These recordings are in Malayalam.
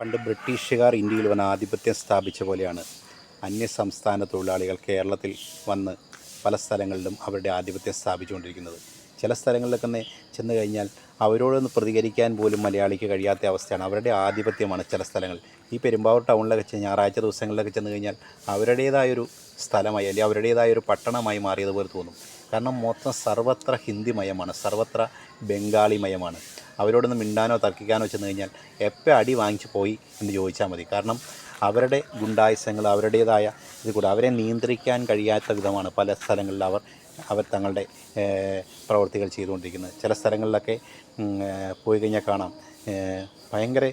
പണ്ട് ബ്രിട്ടീഷുകാർ ഇന്ത്യയിൽ വന്ന് ആധിപത്യം സ്ഥാപിച്ച പോലെയാണ് അന്യ സംസ്ഥാന തൊഴിലാളികൾ കേരളത്തിൽ വന്ന് പല സ്ഥലങ്ങളിലും അവരുടെ ആധിപത്യം സ്ഥാപിച്ചുകൊണ്ടിരിക്കുന്നത്. ചില സ്ഥലങ്ങളിലൊക്കെ ചെന്ന് കഴിഞ്ഞാൽ അവരോടൊന്ന് പ്രതികരിക്കാൻ പോലും മലയാളിക്ക് കഴിയാത്ത അവസ്ഥയാണ്. അവരുടെ ആധിപത്യമാണ് ചില സ്ഥലങ്ങൾ. ഈ പെരുമ്പാവൂർ ടൗണിലൊക്കെ ഞായറാഴ്ച ദിവസങ്ങളിലൊക്കെ ചെന്ന് കഴിഞ്ഞാൽ അവരുടേതായൊരു സ്ഥലമായി അല്ലെങ്കിൽ അവരുടേതായൊരു പട്ടണമായി മാറിയതുപോലെ തോന്നും. കാരണം മൊത്തം സർവത്ര ഹിന്ദിമയമാണ് സർവത്ര ബംഗാളിമയമാണ്. അവരോടൊന്ന് മിണ്ടാനോ തർക്കിക്കാനോ ചെന്ന് കഴിഞ്ഞാൽ എപ്പോൾ അടി വാങ്ങിച്ചു പോയി എന്ന് ചോദിച്ചാൽ മതി. കാരണം അവരുടെ ഗുണ്ടായുസങ്ങൾ അവരുടേതായ ഇത് കൂടെ അവരെ നിയന്ത്രിക്കാൻ കഴിയാത്ത വിധമാണ് പല സ്ഥലങ്ങളിൽ അവർ അവർ തങ്ങളുടെ പ്രവർത്തികൾ ചെയ്തുകൊണ്ടിരിക്കുന്നത്. ചില സ്ഥലങ്ങളിലൊക്കെ പോയി കഴിഞ്ഞാൽ കാണാം ഭയങ്കര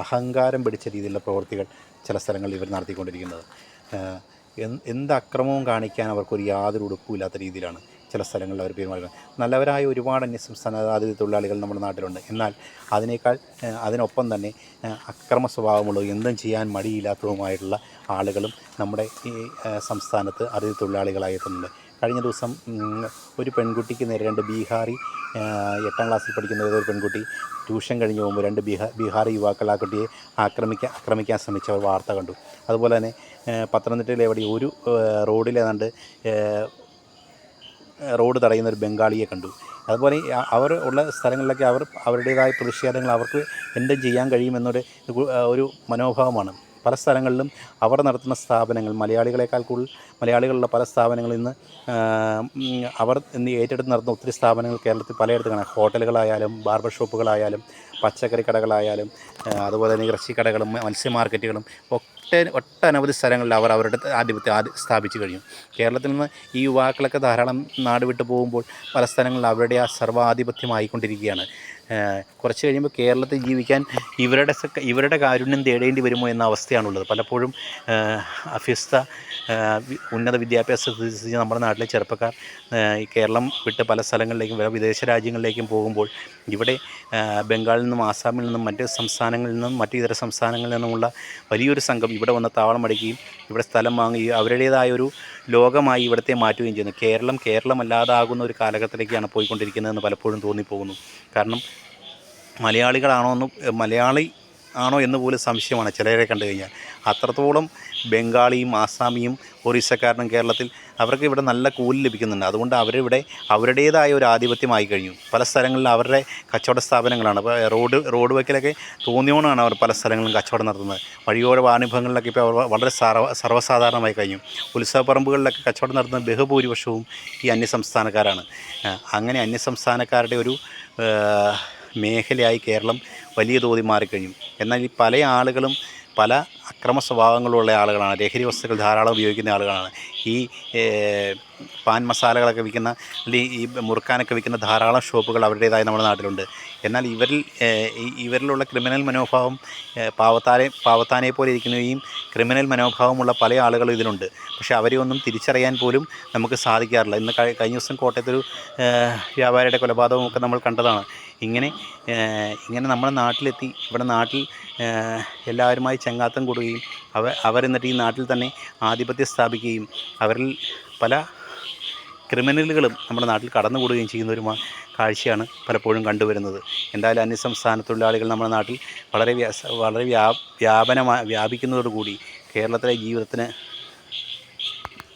അഹങ്കാരം പിടിച്ച രീതിയിലുള്ള പ്രവൃത്തികൾ ചില സ്ഥലങ്ങളിൽ ഇവർ നടത്തിക്കൊണ്ടിരിക്കുന്നത്. എന്ത് അക്രമവും കാണിക്കാൻ അവർക്കൊരു യാതൊരു ഉടുപ്പുമില്ലാത്ത രീതിയിലാണ് ചില സ്ഥലങ്ങളിൽ അവർ പെരുമാറുന്നത്. നല്ലവരായ ഒരുപാട് അന്യസംസ്ഥാന അതിഥി തൊഴിലാളികൾ നമ്മുടെ നാട്ടിലുണ്ട്. എന്നാൽ അതിനേക്കാൾ അതിനൊപ്പം തന്നെ അക്രമ സ്വഭാവമുള്ള എന്തും ചെയ്യാൻ മടിയില്ലാത്തതുമായിട്ടുള്ള ആളുകളും നമ്മുടെ ഈ സംസ്ഥാനത്ത് അതിഥി തൊഴിലാളികളായിട്ടുണ്ട്. കഴിഞ്ഞ ദിവസം ഒരു പെൺകുട്ടിക്ക് നേരെ രണ്ട് ബീഹാറി എട്ടാം ക്ലാസ്സിൽ പഠിക്കുന്ന ഏതൊരു പെൺകുട്ടി ട്യൂഷൻ കഴിഞ്ഞ് പോകുമ്പോൾ രണ്ട് ബീഹാ ബീഹാറി യുവാക്കൾ ആ കുട്ടിയെ ആക്രമിക്കാൻ ആക്രമിക്കാൻ ശ്രമിച്ച വാർത്ത കണ്ടു. അതുപോലെ തന്നെ പത്തനംതിട്ടയിൽ എവിടെ ഒരു റോഡിലേതാണ്ട് റോഡ് തടയുന്ന ഒരു ബംഗാളിയെ കണ്ടു. അതുപോലെ അവർ ഉള്ള സ്ഥലങ്ങളിലൊക്കെ അവർ അവരുടേതായ പ്രതിഷേധങ്ങൾ അവർക്ക് എന്തും ചെയ്യാൻ കഴിയുമെന്നൊരു ഒരു മനോഭാവമാണ്. പല സ്ഥലങ്ങളിലും അവർ നടത്തുന്ന സ്ഥാപനങ്ങൾ മലയാളികളെക്കാൾ കൂടുതൽ മലയാളികളുള്ള പല സ്ഥാപനങ്ങളിൽ നിന്ന് അവർ ഇന്ന് ഏറ്റെടുത്ത് നടത്തുന്ന ഒത്തിരി സ്ഥാപനങ്ങൾ കേരളത്തിൽ പലയിടത്തും കാണാം. ഹോട്ടലുകളായാലും ബാർബർ ഷോപ്പുകളായാലും പച്ചക്കറി കടകളായാലും അതുപോലെ തന്നെ ഇറച്ചിക്കടകളും മത്സ്യ മാർക്കറ്റുകളും ഒട്ട ഒട്ടനവധി സ്ഥലങ്ങളിൽ അവർ അവരുടെ ആധിപത്യം ആദ്യ സ്ഥാപിച്ചു കഴിഞ്ഞു. കേരളത്തിൽ നിന്ന് ഈ യുവാക്കളൊക്കെ ധാരാളം നാട് വിട്ടു പോകുമ്പോൾ പല സ്ഥലങ്ങളിൽ അവരുടെ ആ സർവാധിപത്യമായിക്കൊണ്ടിരിക്കുകയാണ്. കുറച്ച് കഴിയുമ്പോൾ കേരളത്തിൽ ജീവിക്കാൻ ഇവരുടെ ഇവരുടെ കാരുണ്യം തേടേണ്ടി വരുമോ എന്ന അവസ്ഥയാണുള്ളത്. പലപ്പോഴും അഭ്യസ്ത ഉന്നത വിദ്യാഭ്യാസ നമ്മുടെ നാട്ടിലെ ചെറുപ്പക്കാർ കേരളം വിട്ട് പല സ്ഥലങ്ങളിലേക്കും വിദേശ രാജ്യങ്ങളിലേക്കും പോകുമ്പോൾ ഇവിടെ ബംഗാളിൽ നിന്നും ആസാമിൽ നിന്നും മറ്റ് സംസ്ഥാനങ്ങളിൽ നിന്നും മറ്റ് ഇതര സംസ്ഥാനങ്ങളിൽ നിന്നുമുള്ള വലിയൊരു സംഘം ഇവിടെ വന്ന് താവളം അടിക്കുകയും ഇവിടെ സ്ഥലം വാങ്ങുകയും അവരുടേതായ ഒരു ലോകമായി ഇവിടത്തെ മാറ്റുകയും ചെയ്യുന്നു. കേരളം കേരളമല്ലാതാകുന്ന ഒരു കാലഘട്ടത്തിലേക്കാണ് പോയിക്കൊണ്ടിരിക്കുന്നതെന്ന് പലപ്പോഴും തോന്നിപ്പോകുന്നു. കാരണം മലയാളികളാണോ എന്ന് മലയാളി ആണോ എന്ന് പോലും സംശയമാണ് ചിലരെ കണ്ടു കഴിഞ്ഞാൽ. അത്രത്തോളം ബംഗാളിയും ആസാമിയും ഒറീസക്കാരനും കേരളത്തിൽ അവർക്ക് ഇവിടെ നല്ല കൂലി ലഭിക്കുന്നുണ്ട്. അതുകൊണ്ട് അവരിവിടെ അവരുടേതായ ഒരു ആധിപത്യമായി കഴിഞ്ഞു. പല സ്ഥലങ്ങളിലും അവരുടെ കച്ചവട സ്ഥാപനങ്ങളാണ്. ഇപ്പോൾ റോഡ് റോഡ് വക്കിലൊക്കെ തോന്നിയോണാണ് അവർ പല സ്ഥലങ്ങളിലും കച്ചവടം നടത്തുന്നത്. വഴിയോര വാണിഭങ്ങളിലൊക്കെ ഇപ്പോൾ വളരെ സർവ സർവസാധാരണമായി കഴിഞ്ഞു. ഉത്സവപ്പറമ്പുകളിലൊക്കെ കച്ചവടം നടത്തുന്ന ബഹുഭൂരിപക്ഷവും ഈ അന്യസംസ്ഥാനക്കാരാണ്. അങ്ങനെ അന്യസംസ്ഥാനക്കാരുടെ ഒരു മേഖലയായി കേരളം വലിയ തോതിൽ മാറിക്കഴിഞ്ഞു. എന്നാൽ ഈ പല ആളുകളും പല അക്രമ സ്വഭാവങ്ങളുള്ള ആളുകളാണ്. ലഹരി വസ്തുക്കൾ ധാരാളം ഉപയോഗിക്കുന്ന ആളുകളാണ്. ഈ പാൻ മസാലകളൊക്കെ വിൽക്കുന്ന അല്ലെങ്കിൽ ഈ മുറുക്കാനൊക്കെ വിൽക്കുന്ന ധാരാളം ഷോപ്പുകൾ അവരുടേതായ നമ്മുടെ നാട്ടിലുണ്ട്. എന്നാൽ ഇവരിൽ ഇവരിലുള്ള ക്രിമിനൽ മനോഭാവം പാവത്താനെ പാവത്താനെ പോലെ ഇരിക്കുന്നവയും ക്രിമിനൽ മനോഭാവമുള്ള പല ആളുകളും ഇതിലുണ്ട്. പക്ഷേ അവരെ ഒന്നും തിരിച്ചറിയാൻ പോലും നമുക്ക് സാധിക്കാറില്ല. ഇന്ന് കഴിഞ്ഞ ദിവസം കോട്ടയത്തൊരു വ്യാപാരിയുടെ കൊലപാതകമൊക്കെ നമ്മൾ കണ്ടതാണ്. ഇങ്ങനെ ഇങ്ങനെ നമ്മുടെ നാട്ടിലെത്തി ഇവിടെ നാട്ടിൽ എല്ലാവരുമായി ചങ്ങാത്തം കൂടുകയും അവ അവരെന്നിട്ട് ഈ നാട്ടിൽ തന്നെ ആധിപത്യം സ്ഥാപിക്കുകയും അവരിൽ പല ക്രിമിനലുകളും നമ്മുടെ നാട്ടിൽ കടന്നുകൂടുകയും ചെയ്യുന്ന ഒരു കാഴ്ചയാണ് പലപ്പോഴും കണ്ടുവരുന്നത്. എന്തായാലും അന്യസംസ്ഥാന തൊഴിലാളികൾ നമ്മുടെ നാട്ടിൽ വളരെ വളരെ വ്യാ വ്യാപനമായി വ്യാപിക്കുന്നതോടുകൂടി കേരളത്തിലെ ജീവിതത്തിന്